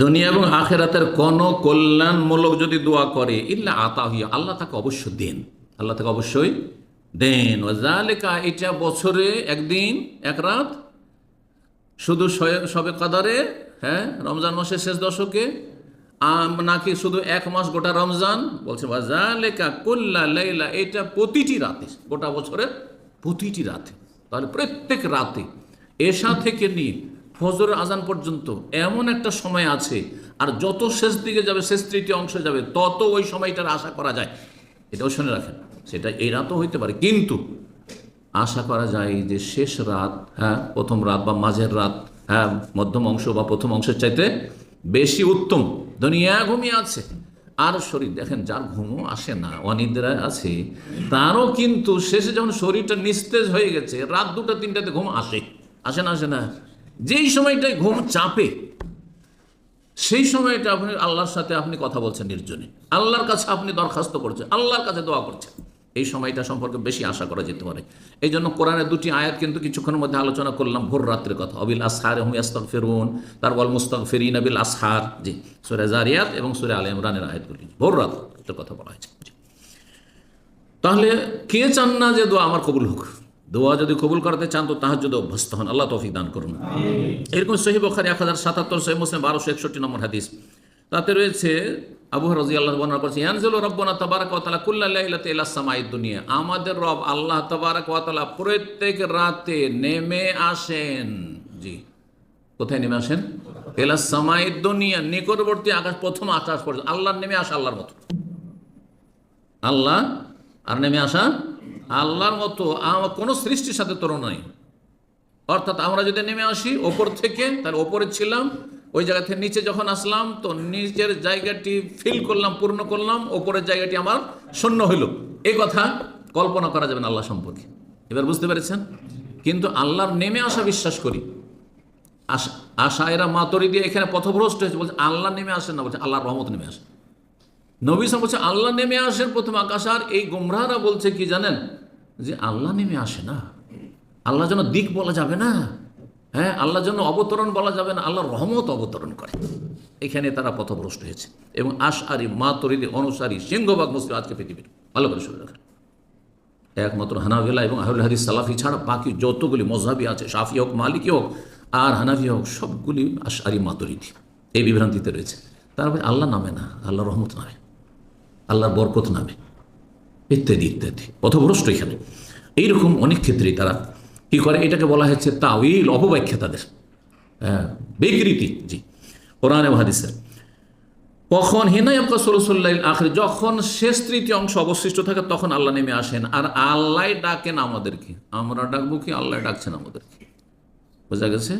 দুনিয়া এবং আখেরাতের কোন কল্যাণমূলক যদি দোয়া করে, ইল্লা আতা হইয়া আল্লাহ তাকে অবশ্য দেন। আল্লাহ তাকে অবশ্যই দেন। ওয়াজালেকা এটা বছরে একদিন, এক রাত, শুধু সবে কাদারে হ্যাঁ রমজান মাসের শেষ দশকে নাকি শুধু এক মাস গোটা রমজান? বলছে ওয়াজালেকা কুল্লা লাইলা এটা প্রতিটি রাতে, গোটা বছরের প্রতিটি রাতে। তাহলে প্রত্যেক রাতে এশা থেকে নিয়ে ফজরের আজান পর্যন্ত এমন একটা সময় আছে, আর যত শেষ দিকে যাবে, শেষ তৃতীয় অংশে যাবে, তত ওই সময়টার আশা করা যায়। এটাও শুনে রাখেন, সেটা এই রাতও হইতে পারে, কিন্তু আশা করা যায় যে শেষ রাত হ্যাঁ প্রথম রাত বা মাঝের রাত হ্যাঁ মধ্যম অংশ বা প্রথম অংশের চাইতে বেশি উত্তম। দুনিয়া ঘুমিয়ে আছে। আর শরীর, দেখেন, যার ঘুমও আসে না, অনিদ্রায় আছে, তারও কিন্তু শেষে যখন শরীরটা নিস্তেজ হয়ে গেছে, রাত দুটো তিনটাতে ঘুম আসে। আসে না আসে না। যেই সময়টায় ঘুম চাপে, সেই সময়টা আপনি আল্লাহর সাথে আপনি কথা বলছেন নির্জনে। আল্লাহর কাছে আপনি দরখাস্ত করছেন, আল্লাহর কাছে দোয়া করছেন। এই সময়টা সম্পর্কে বেশি আশা করা যেতে পারে। এই জন্য কোরআনের দুটি আয়াত কিন্তু কিছুক্ষণের মধ্যে আলোচনা করলাম, ভোর রাত্রের কথা। অবিল আসহার হুম আস্তক ফেরুন তার বল মুস্তক ফেরিন আবিল আসহার। জি, সুরে জারিয়াত এবং সুরে আল ইমরানের আয়াতগুলি। ভোর রাত্রের কথা বলা হয়েছে। তাহলে কে চান না যে দোয়া আমার কবুল হোক? দোয়া যদি কবুল করতে চান তো তাহার যদি অভ্যস্ত হন আল্লাহ তৌফিক দান করুন। এরকম সহি বখারি এক হাজার সাতাত্তর সহি মুসলিম বারোশো একষট্টি নম্বর হাদিস। তাতে রয়েছে আবু রাজি আল্লাহ বর্ণনা করছে ইয়ানজুল রব্বনা তাবারাক ওয়া তাআলা কুল্লা লাইলাতি ইলা সামাইদ দুনিয়া। আমাদের রব আল্লাহ তাবারাক ওয়া প্রত্যেক রাতে নেমে আসেন। জি। কোথায় নেমে আসেন? এলা সামাইদ দুনিয়া নিকটবর্তী আকাশ প্রথম আকাশ পর্যন্ত। আল্লাহর নেমে আসা আল্লাহর মতো। আল্লাহ আর নেমে আসা আল্লাহর মতো কোনো সৃষ্টির সাথে নেই। অর্থাৎ আমরা যদি নেমে আসি, ওপর থেকে, তার ওপরে ছিলাম, ওই জায়গা থেকে নিচে যখন আসলাম, তো নিচের জায়গাটি ফিল করলাম, পূর্ণ করলাম, ওপরের জায়গাটি আমার শূন্য হইল। এই কথা কল্পনা করা যাবে না আল্লাহ সম্পর্কে। এবার বুঝতে পেরেছেন? কিন্তু আল্লাহর নেমে আসা বিশ্বাস করি। আশা আশা এরা মাতরি দিয়ে এখানে পথভ্রষ্ট হয়েছে, বলছে আল্লাহ নেমে আসেন না, বলছে আল্লাহর রহমত নেমে আসে। নবী সাহেব বলছে, আল্লাহ নেমে আসেন প্রথম আকাশ, আর এই গোমরাহরা বলছে কি জানেন? যে আল্লাহ নেমে আসে না। আল্লাহ যেন দিক বলা যাবে না। হ্যাঁ আল্লাহ যেন অবতরণ বলা যাবে না। আল্লাহর রহমত অবতরণ করে। এখানে তারা পথভ্রষ্ট হয়েছে এবং আশারি মা তরিদি অনুসারী সিংহবাগ মুসলিম আজকে পৃথিবীর। ভালো করে শুনে রাখেন। একমাত্র হানাবিলা এবং আহুল হাদিস সালাফি ছাড়া বাকি যতগুলি মজাবি আছে সাফি হোক, মালিকি হোক, আর হানাফি হোক, সবগুলি আশারি মাতরিদি। এই বিভ্রান্তিতে রয়েছে। তারপরে আল্লাহ নামে না আল্লাহ রহমত নামে। আল্লাহর বরকত নামে। ইত্যাদি ইত্যাদি পথভ্রষ্ট এখানে। এইরকম অনেক ক্ষেত্রেই তারা কি করে? এটাকে বলা হচ্ছে তাওইল অপব্যাখ্যা তাদের হ্যাঁ, বিকৃতি জি। কোরআনে হাদিসের। কখন হেনাই আপকা সরসল্লাহ আখরে যখন শেষ তৃতীয় অংশ অবশিষ্ট থাকে তখন আল্লাহ নেমে আসেন। আর আল্লাহ ডাকেন আমাদেরকে। আমরা ডাকবো কি? আল্লাহ ডাকছেন আমাদেরকে। বোঝা গেছে?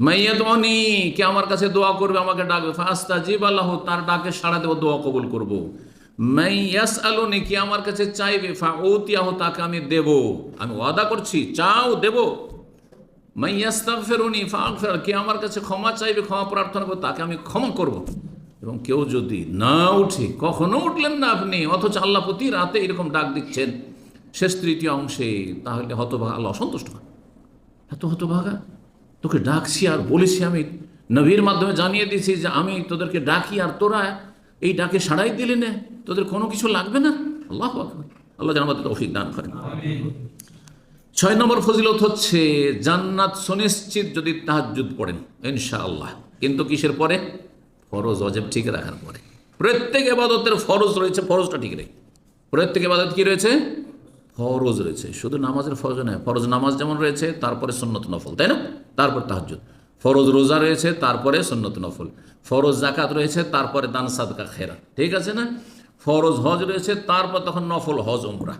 মাইয়াদনি কে আমার কাছে দোয়া করবে আমাকে ডাকবে? ফাস্তা জিব আল্লাহ তার ডাকে সাড়া দেবো দোয়া কবুল করব। মাইয়াস আলোনি কি আমার কাছে চাইবে? ফা ওতিয়াহ তাকে আমি দেব। আমি ওয়াদা করছি, চাও, দেব। মাইয়াস্তাগফিরুনি ফাগফির। কে আমার কাছে ক্ষমা চাইবে, ক্ষমা প্রার্থনা করবে, তাকে আমি ক্ষমা করব। এবং কেউ যদি না উঠে, কখনো উঠলেন না আপনি, অথচ আল্লাহ প্রতি রাতে এরকম ডাক দিচ্ছেন, শেষ তৃতীয় অংশে, তাহলে হতভাগা, আল্লাহ অসন্তুষ্ট এত হতভাগা? তোকে ডাকছি আর বলেছি আমি। নবীর মাধ্যমে জানিয়ে দিয়েছি যে, আমি তোদেরকে ডাকি আর তোরা এই ডাকে সাড়াই দিলি না, তোদের কোনো কিছু লাগবে না? আল্লাহ। আল্লাহ যেন আমাদের তৌফিক দান করেন। ছয় নম্বর ফজিলত হচ্ছে, জান্নাত সুনিশ্চিত যদি তাহাজ্জুদ পড়েন, ইনশাআল্লাহ। কিন্তু কিসের পরে? ফরজ অজেব ঠিক রাখার পরে। প্রত্যেক এবাদতের ফরজ রয়েছে, ফরজটা ঠিক রেখে প্রত্যেক এবাদত কি রয়েছে? ফরজ রয়েছে। শুধু নামাজের ফরজ নয়, ফরজ নামাজ যেমন রয়েছে, তারপরে সন্নত নফল, তাই না? তারপর তাহাজ্জুদ। ফরজ রোজা রয়েছে, তারপরে সন্নত নফল। ফরজ জাকাত রয়েছে, তারপরে দান, সাদকা খেরা ঠিক আছে না? ফরজ হজ রয়েছে, তারপর তখন নফল, হজ, উমরা।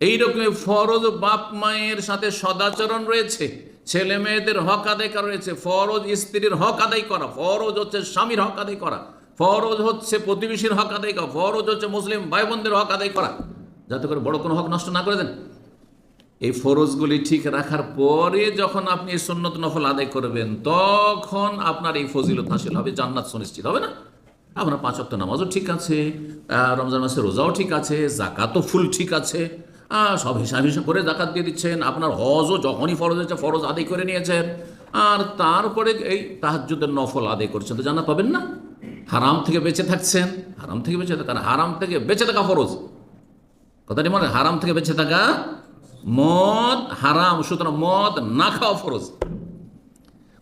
এইরকমই ফরজ বাপ মায়ের সাথে সদাচরণ রয়েছে, ছেলে মেয়েদের হক আদায় করা রয়েছে, ফরজ স্ত্রীর হক আদায় করা, ফরজ হচ্ছে স্বামীর হক আদায় করা, ফরজ হচ্ছে প্রতিবেশীর হক আদায় করা, ফরজ হচ্ছে মুসলিম ভাই বোনদের হক আদায় করা। যাতে করে বড় কোনো হক নষ্ট না করে দেন। এই ফরজগুলি ঠিক রাখার পরে যখন আপনি এই সন্ন্যত নফল আদায় করবেন, তখন আপনার এই ফজিলত হাসিল হবে, জান্নাত সুনিশ্চিত হবে না। আপনার পাঁচ অক্ট নামাজও ঠিক আছে রমজান মাসের রোজাও ঠিক আছে জাকাতও ফুল ঠিক আছে সব হিসাব হিসাব করে জাকাত দিয়ে দিচ্ছেন, আপনার হজও যখনই ফরজ হয়েছে, ফরজ আদায় করে নিয়েছেন, আর তারপরে এই তাহাজ্জুদের নফল আদায় করছেন। তো জানা পাবেন না। হারাম থেকে বেঁচে থাকছেন, হারাম থেকে বেঁচে থাকেন হারাম থেকে বেঁচে থাকা ফরজ। কথাটি মনে হারাম থেকে বেঁচে থাকা মদ হারাম, সুতরাং মদ না খাওয়া ফরজ।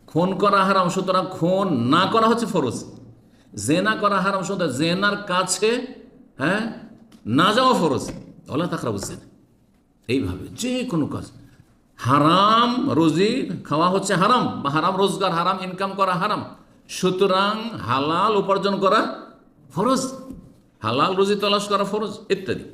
খুন করা হারাম, সুতরাং খুন না করা হচ্ছে ফরজ। জেনা করা হারাম, সুতরাং জেনার কাছে হ্যাঁ না যাওয়া ফরজ। ওলা তাকরা বুঝছেন এইভাবে যে কোনো কাজ। হারাম রুজি খাওয়া হচ্ছে হারাম, বা হারাম রোজগার, হারাম ইনকাম করা হারাম। সুতরাং হালাল উপার্জন করা ফরজ। হালাল রুজি তলাশ করা ফরজ, ইত্যাদি।